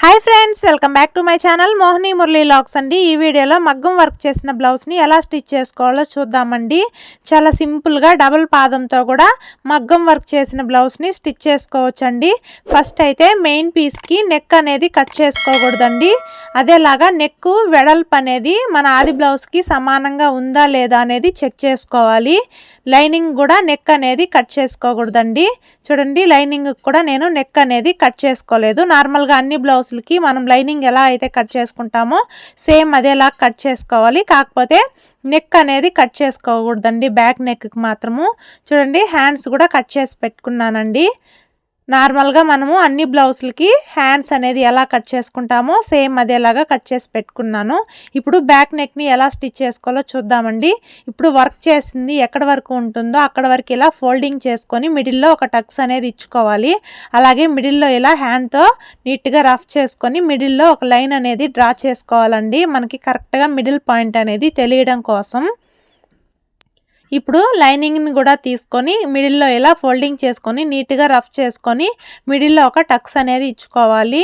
Hi friends welcome back to my channel Mohini Murali lakhs అండి. ఈ వీడియోలో మగ్గం వర్క్ చేసిన బ్లౌజ్ని ఎలా స్టిచ్ చేసుకోవాలో చూద్దామండి. చాలా సింపుల్గా డబుల్ పాదంతో కూడా మగ్గం వర్క్ చేసిన బ్లౌజ్ని స్టిచ్ చేసుకోవచ్చండి. ఫస్ట్ అయితే మెయిన్ పీస్కి నెక్ అనేది కట్ చేసుకోకూడదండి. అదేలాగా నెక్ వెడల్పు అనేది మన ఆది బ్లౌజ్కి సమానంగా ఉందా లేదా అనేది చెక్ చేసుకోవాలి. లైనింగ్ కూడా నెక్ అనేది కట్ చేసుకోకూడదండి. చూడండి లైనింగ్ కూడా నేను నెక్ అనేది కట్ చేసుకోలేదు. నార్మల్గా అన్ని బ్లౌజులకి మనం లైనింగ్ ఎలా అయితే కట్ చేసుకుంటామో సేమ్ అదేలా కట్ చేసుకోవాలి. కాకపోతే నెక్ అనేది కట్ చేసుకోకూడదండి. బ్యాక్ నెక్కి మాత్రము. చూడండి హ్యాండ్స్ కూడా కట్ చేసి పెట్టుకున్నానండి. నార్మల్గా మనము అన్ని బ్లౌజులకి హ్యాండ్స్ అనేది ఎలా కట్ చేసుకుంటామో సేమ్ అదేలాగా కట్ చేసి పెట్టుకున్నాను. ఇప్పుడు బ్యాక్ నెక్ని ఎలా స్టిచ్ చేసుకోవాలో చూద్దామండి. ఇప్పుడు వర్క్ చేసింది ఎక్కడ వరకు ఉంటుందో అక్కడ వరకు ఇలా ఫోల్డింగ్ చేసుకొని మిడిల్లో ఒక టక్స్ అనేది ఇచ్చుకోవాలి. అలాగే మిడిల్లో ఇలా హ్యాండ్తో నీట్గా రఫ్ చేసుకొని మిడిల్లో ఒక లైన్ అనేది డ్రా చేసుకోవాలండి. మనకి కరెక్ట్గా మిడిల్ పాయింట్ అనేది తెలియడం కోసం. ఇప్పుడు లైనింగ్ని కూడా తీసుకొని మిడిల్లో ఇలా ఫోల్డింగ్ చేసుకొని నీట్గా రఫ్ చేసుకొని మిడిల్లో ఒక టక్స్ అనేది ఇచ్చుకోవాలి.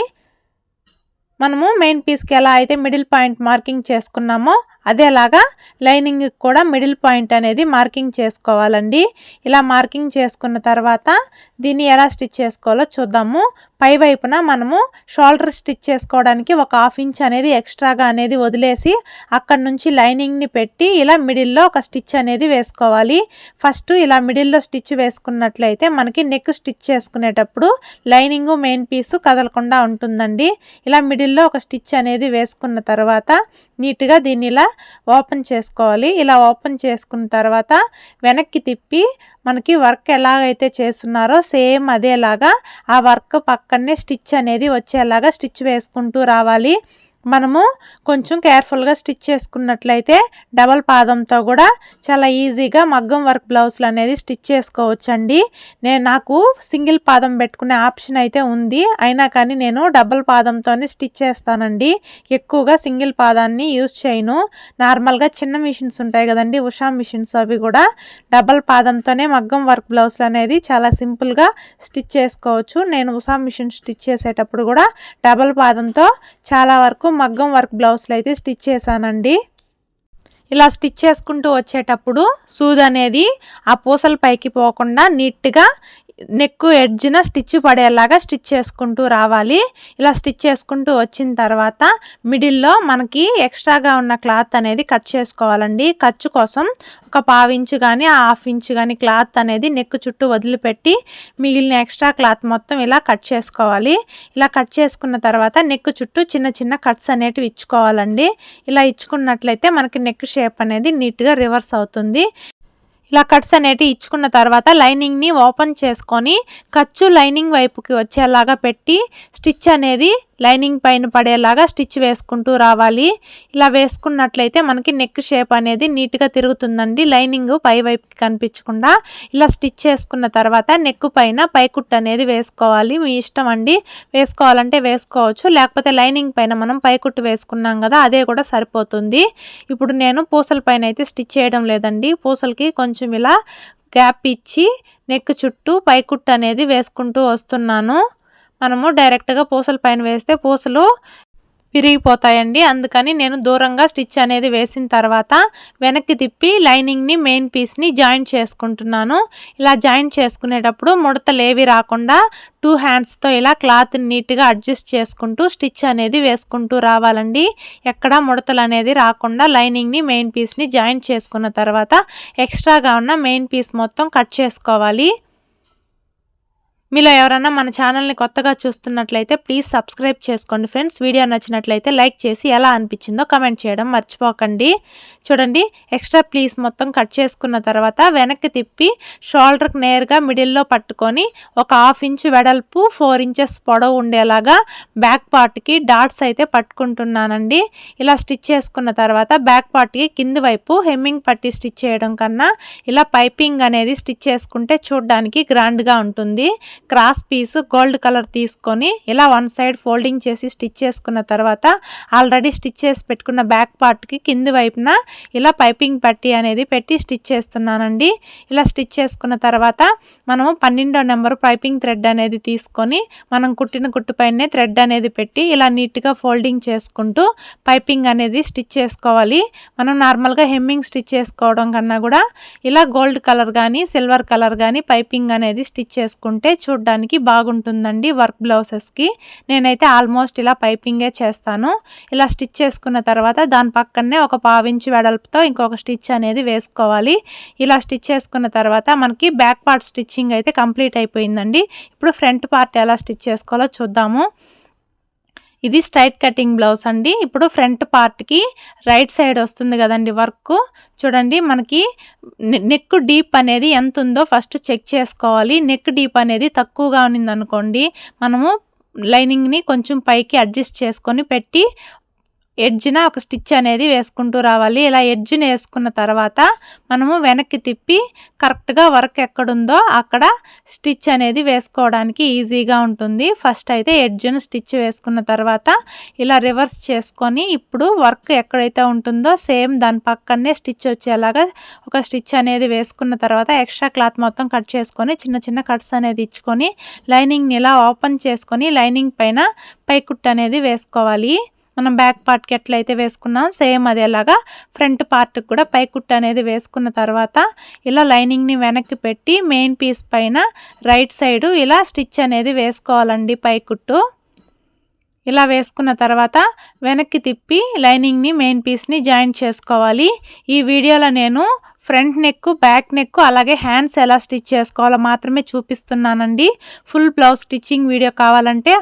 మనము మెయిన్ పీస్కి ఎలా అయితే మిడిల్ పాయింట్ మార్కింగ్ చేసుకున్నామో అదేలాగా లైనింగ్ కూడా మిడిల్ పాయింట్ అనేది మార్కింగ్ చేసుకోవాలండి. ఇలా మార్కింగ్ చేసుకున్న తర్వాత దీన్ని ఎలా స్టిచ్ చేసుకోవాలో చూద్దాము. పై వైపున మనము షోల్డర్ స్టిచ్ చేసుకోవడానికి ఒక హాఫ్ ఇంచ్ అనేది ఎక్స్ట్రాగా అనేది వదిలేసి అక్కడ నుంచి లైనింగ్ని పెట్టి ఇలా మిడిల్లో ఒక స్టిచ్ అనేది వేసుకోవాలి. ఫస్ట్ ఇలా మిడిల్లో స్టిచ్ వేసుకున్నట్లయితే మనకి నెక్ స్టిచ్ చేసుకునేటప్పుడు లైనింగ్ మెయిన్ పీసు కదలకుండా ఉంటుందండి. ఇలా మిడిల్లో ఒక స్టిచ్ అనేది వేసుకున్న తర్వాత నీట్గా దీన్ని ఇలా ఓపెన్ చేసుకోవాలి. ఇలా ఓపెన్ చేసుకున్న తర్వాత వెనక్కి తిప్పి మనకి వర్క్ ఎలాగైతే చేస్తున్నారో సేమ్ అదేలాగా ఆ వర్క్ పక్కనే స్టిచ్ అనేది వచ్చేలాగా స్టిచ్ వేసుకుంటూ రావాలి. మనము కొంచెం కేర్ఫుల్గా స్టిచ్ చేసుకున్నట్లయితే డబల్ పాదంతో కూడా చాలా ఈజీగా మగ్గం వర్క్ బ్లౌజులు అనేది స్టిచ్ చేసుకోవచ్చండి. నేను నాకు సింగిల్ పాదం పెట్టుకునే ఆప్షన్ అయితే ఉంది. అయినా కానీ నేను డబల్ పాదంతోనే స్టిచ్ చేస్తానండి. ఎక్కువగా సింగిల్ పాదాన్ని యూజ్ చేయను. నార్మల్గా చిన్న మిషన్స్ ఉంటాయి కదండి ఉషా మిషన్స్ అవి కూడా డబల్ పాదంతోనే మగ్గం వర్క్ బ్లౌజులు అనేది చాలా సింపుల్గా స్టిచ్ చేసుకోవచ్చు. నేను ఉషా మిషన్ స్టిచ్ చేసేటప్పుడు కూడా డబల్ పాదంతో చాలా వరకు మగ్గం వర్క్ బ్లౌజ్లు అయితే స్టిచ్ చేశానండి. ఇలా స్టిచ్ చేసుకుంటూ వచ్చేటప్పుడు సూద్ అనేది ఆ పూసల పైకి పోకుండా నీట్గా నెక్ ఎడ్జ్న స్టిచ్ పడేలాగా స్టిచ్ చేసుకుంటూ రావాలి. ఇలా స్టిచ్ చేసుకుంటూ వచ్చిన తర్వాత మిడిల్లో మనకి ఎక్స్ట్రాగా ఉన్న క్లాత్ అనేది కట్ చేసుకోవాలండి. ఖర్చు కోసం ఒక పావించు కానీ హాఫ్ ఇంచు కానీ క్లాత్ అనేది నెక్ చుట్టూ వదిలిపెట్టి మిగిలిన ఎక్స్ట్రా క్లాత్ మొత్తం ఇలా కట్ చేసుకోవాలి. ఇలా కట్ చేసుకున్న తర్వాత నెక్ చుట్టూ చిన్న చిన్న కట్స్ అనేటివి ఇచ్చుకోవాలండి. ఇలా ఇచ్చుకున్నట్లయితే మనకి నెక్ షేప్ అనేది నీట్గా రివర్స్ అవుతుంది. ఇలా కట్స్ అనేవి ఇచ్చుకున్న తర్వాత లైనింగ్ని ఓపెన్ చేసుకొని ఖర్చు లైనింగ్ వైపుకి వచ్చేలాగా పెట్టి స్టిచ్ అనేది లైనింగ్ పైన పడేలాగా స్టిచ్ వేసుకుంటూ రావాలి. ఇలా వేసుకున్నట్లయితే మనకి నెక్ షేప్ అనేది నీట్గా తిరుగుతుందండి. లైనింగ్ పై వైపుకి కనిపించకుండా ఇలా స్టిచ్ చేసుకున్న తర్వాత నెక్ పైన పైకుట్టు అనేది వేసుకోవాలి. మీ ఇష్టం అండి. వేసుకోవాలంటే వేసుకోవచ్చు. లేకపోతే లైనింగ్ పైన మనం పైకుట్టు వేసుకున్నాం కదా అదే కూడా సరిపోతుంది. ఇప్పుడు నేను పూసల పైన అయితే స్టిచ్ చేయడం లేదండి. పూసలకి కొంచెం ఇలా గ్యాప్ ఇచ్చి నెక్ చుట్టూ పైకుట్టు అనేది వేసుకుంటూ వస్తున్నాను. మనము డైరెక్ట్గా పూసల పైన వేస్తే పూసలు విరిగిపోతాయండి. అందుకని నేను దూరంగా స్టిచ్ అనేది వేసిన తర్వాత వెనక్కి తిప్పి లైనింగ్ని మెయిన్ పీస్ని జాయింట్ చేసుకుంటున్నాను. ఇలా జాయింట్ చేసుకునేటప్పుడు ముడతలు ఏవి రాకుండా టూ హ్యాండ్స్తో ఇలా క్లాత్ నీట్గా అడ్జస్ట్ చేసుకుంటూ స్టిచ్ అనేది వేసుకుంటూ రావాలండి. ఎక్కడ ముడతలు అనేది రాకుండా లైనింగ్ని మెయిన్ పీస్ని జాయింట్ చేసుకున్న తర్వాత ఎక్స్ట్రాగా ఉన్న మెయిన్ పీస్ మొత్తం కట్ చేసుకోవాలి. మీలో ఎవరైనా మన ఛానల్ని కొత్తగా చూస్తున్నట్లయితే ప్లీజ్ సబ్స్క్రైబ్ చేసుకోండి ఫ్రెండ్స్ వీడియో నచ్చినట్లయితే లైక్ చేసి ఎలా అనిపించిందో కమెంట్ చేయడం మర్చిపోకండి. చూడండి ఎక్స్ట్రా ప్లీజ్ మొత్తం కట్ చేసుకున్న తర్వాత వెనక్కి తిప్పి షోల్డర్కి నేరుగా మిడిల్లో పట్టుకొని ఒక హాఫ్ ఇంచ్ వెడల్పు ఫోర్ ఇంచెస్ పొడవు ఉండేలాగా బ్యాక్ పార్ట్కి డాట్స్ అయితే పట్టుకుంటున్నానండి. ఇలా స్టిచ్ చేసుకున్న తర్వాత బ్యాక్ పార్ట్కి కింది వైపు హెమ్మింగ్ పట్టి స్టిచ్ చేయడం కన్నా ఇలా పైపింగ్ అనేది స్టిచ్ చేసుకుంటే చూడడానికి గ్రాండ్గా ఉంటుంది. క్రాస్ పీస్ గోల్డ్ కలర్ తీసుకొని ఇలా వన్ సైడ్ ఫోల్డింగ్ చేసి స్టిచ్ చేసుకున్న తర్వాత ఆల్రెడీ స్టిచ్ చేసి పెట్టుకున్న బ్యాక్ పార్ట్కి కింది వైపున ఇలా పైపింగ్ పట్టి అనేది పెట్టి స్టిచ్ చేస్తున్నానండి. ఇలా స్టిచ్ చేసుకున్న తర్వాత మనము పన్నెండో నెంబర్ పైపింగ్ థ్రెడ్ అనేది తీసుకొని మనం కుట్టిన కుట్టుపైనే థ్రెడ్ అనేది పెట్టి ఇలా నీట్గా ఫోల్డింగ్ చేసుకుంటూ పైపింగ్ అనేది స్టిచ్ చేసుకోవాలి. మనం నార్మల్గా హెమ్మింగ్ స్టిచ్ చేసుకోవడం కన్నా కూడా ఇలా గోల్డ్ కలర్ కానీ సిల్వర్ కలర్ కానీ పైపింగ్ అనేది స్టిచ్ చేసుకుంటే చూడడానికి బాగుంటుందండి వర్క్ బ్లౌజెస్కి నేనైతే ఆల్మోస్ట్ ఇలా పైపింగే చేస్తాను. ఇలా స్టిచ్ చేసుకున్న తర్వాత దాని పక్కనే ఒక పావించి వెడల్పుతో ఇంకొక స్టిచ్ అనేది వేసుకోవాలి. ఇలా స్టిచ్ చేసుకున్న తర్వాత మనకి బ్యాక్ పార్ట్ స్టిచ్చింగ్ అయితే కంప్లీట్ అయిపోయిందండి. ఇప్పుడు ఫ్రంట్ పార్ట్ ఎలా స్టిచ్ చేసుకోవాలో చూద్దాము. ఇది స్ట్రైట్ కటింగ్ బ్లౌజ్ అండి. ఇప్పుడు ఫ్రంట్ పార్ట్కి రైట్ సైడ్ వస్తుంది కదండి వర్క్. చూడండి మనకి నెక్ డీప్ అనేది ఎంత ఉందో ఫస్ట్ చెక్ చేసుకోవాలి. నెక్ డీప్ అనేది తక్కువగా ఉన్నింది అనుకోండి మనము లైనింగ్ని కొంచెం పైకి అడ్జస్ట్ చేసుకొని పెట్టి ఎడ్జ్న ఒక స్టిచ్ అనేది వేసుకుంటూ రావాలి. ఇలా ఎడ్జ్ని వేసుకున్న తర్వాత మనము వెనక్కి తిప్పి కరెక్ట్గా వర్క్ ఎక్కడుందో అక్కడ స్టిచ్ అనేది వేసుకోవడానికి ఈజీగా ఉంటుంది. ఫస్ట్ అయితే ఎడ్జ్ను స్టిచ్ వేసుకున్న తర్వాత ఇలా రివర్స్ చేసుకొని ఇప్పుడు వర్క్ ఎక్కడైతే ఉంటుందో సేమ్ దాని పక్కనే స్టిచ్ వచ్చేలాగా ఒక స్టిచ్ అనేది వేసుకున్న తర్వాత ఎక్స్ట్రా క్లాత్ మొత్తం కట్ చేసుకొని చిన్న చిన్న కట్స్ అనేది ఇచ్చుకొని లైనింగ్ని ఇలా ఓపెన్ చేసుకొని లైనింగ్ పైన పైకుట్ అనేది వేసుకోవాలి. మనం బ్యాక్ పార్ట్కి ఎట్లయితే వేసుకున్నాం సేమ్ అదేలాగా ఫ్రంట్ పార్ట్కి కూడా పై కుట్టు అనేది వేసుకున్న తర్వాత ఇలా లైనింగ్ని వెనక్కి పెట్టి మెయిన్ పీస్ పైన రైట్ సైడు ఇలా స్టిచ్ అనేది వేసుకోవాలండి పై కుట్టు. ఇలా వేసుకున్న తర్వాత వెనక్కి తిప్పి లైనింగ్ని మెయిన్ పీస్ని జాయిన్ చేసుకోవాలి. ఈ వీడియోలో నేను ఫ్రంట్ నెక్ బ్యాక్ నెక్ అలాగే హ్యాండ్స్ ఎలా స్టిచ్ చేసుకోవాలో మాత్రమే చూపిస్తున్నానండి. ఫుల్ బ్లౌజ్ స్టిచ్చింగ్ వీడియో కావాలంటే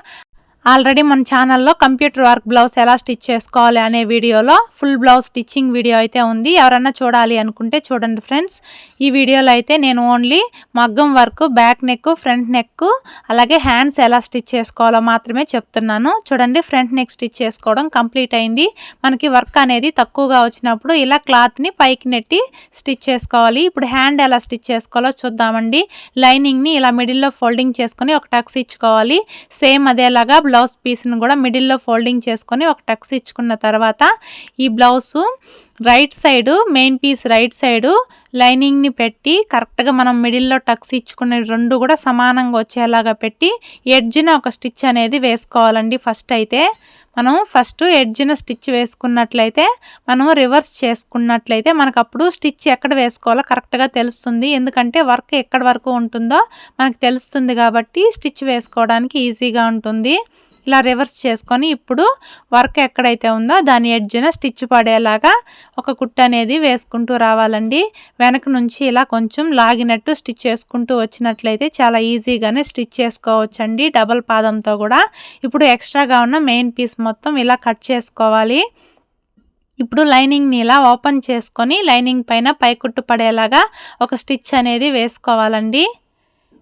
ఆల్రెడీ మన ఛానల్లో కంప్యూటర్ వర్క్ బ్లౌజ్ ఎలా స్టిచ్ చేసుకోవాలి అనే వీడియోలో ఫుల్ బ్లౌజ్ స్టిచ్చింగ్ వీడియో అయితే ఉంది. ఎవరన్నా చూడాలి అనుకుంటే చూడండి ఫ్రెండ్స్. ఈ వీడియోలో అయితే నేను ఓన్లీ మగ్గం work back neck front neck అలాగే హ్యాండ్స్ ఎలా స్టిచ్ చేసుకోవాలో మాత్రమే చెప్తున్నాను. చూడండి ఫ్రంట్ నెక్ స్టిచ్ చేసుకోవడం కంప్లీట్ అయింది. మనకి వర్క్ అనేది తక్కువగా వచ్చినప్పుడు ఇలా క్లాత్ని పైకి నెట్టి స్టిచ్ చేసుకోవాలి. ఇప్పుడు హ్యాండ్ ఎలా స్టిచ్ చేసుకోవాలో చూద్దామండి. లైనింగ్ని ఇలా మిడిల్లో ఫోల్డింగ్ చేసుకొని ఒక టక్స్ ఇచ్చుకోవాలి. సేమ్ అదేలాగా బ్లౌజ్ పీస్ని కూడా మిడిల్లో ఫోల్డింగ్ చేసుకొని ఒక టక్స్ ఇచ్చుకున్న తర్వాత ఈ blouse right side main piece right side లైనింగ్ని పెట్టి కరెక్ట్గా మనం మిడిల్లో టక్స్ ఇచ్చుకునే రెండు కూడా సమానంగా వచ్చేలాగా పెట్టి ఎడ్జ్న ఒక స్టిచ్ అనేది వేసుకోవాలండి. ఫస్ట్ అయితే మనం ఫస్ట్ ఎడ్జ్న స్టిచ్ వేసుకున్నట్లయితే మనం రివర్స్ చేసుకున్నట్లయితే మనకు అప్పుడు స్టిచ్ ఎక్కడ వేసుకోవాలో కరెక్ట్గా తెలుస్తుంది. ఎందుకంటే వర్క్ ఎక్కడ వరకు ఉంటుందో మనకు తెలుస్తుంది కాబట్టి స్టిచ్ వేసుకోవడానికి ఈజీగా ఉంటుంది. ఇలా రివర్స్ చేసుకొని ఇప్పుడు వర్క్ ఎక్కడైతే ఉందో దాని ఎడ్జ్న స్టిచ్ పడేలాగా ఒక కుట్ట అనేది వేసుకుంటూ రావాలండి. వెనక నుంచి ఇలా కొంచెం లాగినట్టు స్టిచ్ చేసుకుంటూ వచ్చినట్లయితే చాలా ఈజీగానే స్టిచ్ చేసుకోవచ్చండి. డబల్ పాదంతో కూడా. ఇప్పుడు ఎక్స్ట్రాగా ఉన్న మెయిన్ పీస్ మొత్తం ఇలా కట్ చేసుకోవాలి. ఇప్పుడు లైనింగ్ని ఇలా ఓపెన్ చేసుకొని లైనింగ్ పైన పైకుట్టు పడేలాగా ఒక స్టిచ్ అనేది వేసుకోవాలండి.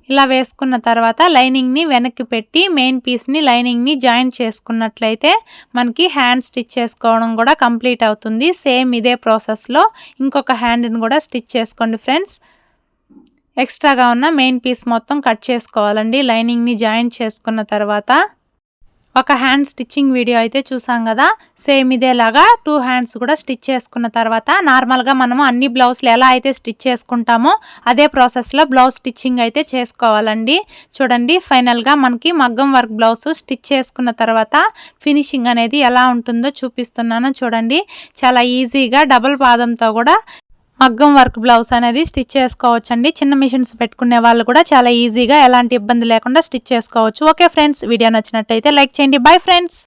ఇలా వేసుకున్న తర్వాత లైనింగ్ని వెనక్కి పెట్టి మెయిన్ పీస్ని లైనింగ్ని జాయిన్ చేసుకున్నట్లయితే మనకి హ్యాండ్ స్టిచ్ చేసుకోవడం కూడా కంప్లీట్ అవుతుంది. సేమ్ ఇదే ప్రాసెస్లో ఇంకొక హ్యాండ్ని కూడా స్టిచ్ చేసుకోండి ఫ్రెండ్స్. ఎక్స్ట్రాగా ఉన్న మెయిన్ పీస్ మొత్తం కట్ చేసుకోవాలండి. లైనింగ్ని జాయిన్ చేసుకున్న తర్వాత ఒక హ్యాండ్ స్టిచ్చింగ్ వీడియో అయితే చూసాం కదా. సేమ్ ఇదేలాగా టూ హ్యాండ్స్ కూడా స్టిచ్ చేసుకున్న తర్వాత నార్మల్గా మనము అన్ని బ్లౌజ్లు ఎలా అయితే స్టిచ్ చేసుకుంటామో అదే ప్రాసెస్లో బ్లౌజ్ స్టిచ్చింగ్ అయితే చేసుకోవాలండి. చూడండి ఫైనల్గా మనకి మగ్గం వర్క్ బ్లౌజ్ స్టిచ్ చేసుకున్న తర్వాత ఫినిషింగ్ అనేది ఎలా ఉంటుందో చూపిస్తున్నాను చూడండి. చాలా ఈజీగా డబుల్ పాదంతో కూడా మగ్గం వర్క్ బ్లౌజ్ అనేది స్టిచ్ చేసుకోవచ్చు అండి చిన్న మిషన్స్ పెట్టుకునే వాళ్ళు కూడా చాలా ఈజీగా ఎలాంటి ఇబ్బంది లేకుండా స్టిచ్ చేసుకోవచ్చు. ఓకే ఫ్రెండ్స్ వీడియో నచ్చినట్టయితే లైక్ చేయండి. Bye friends!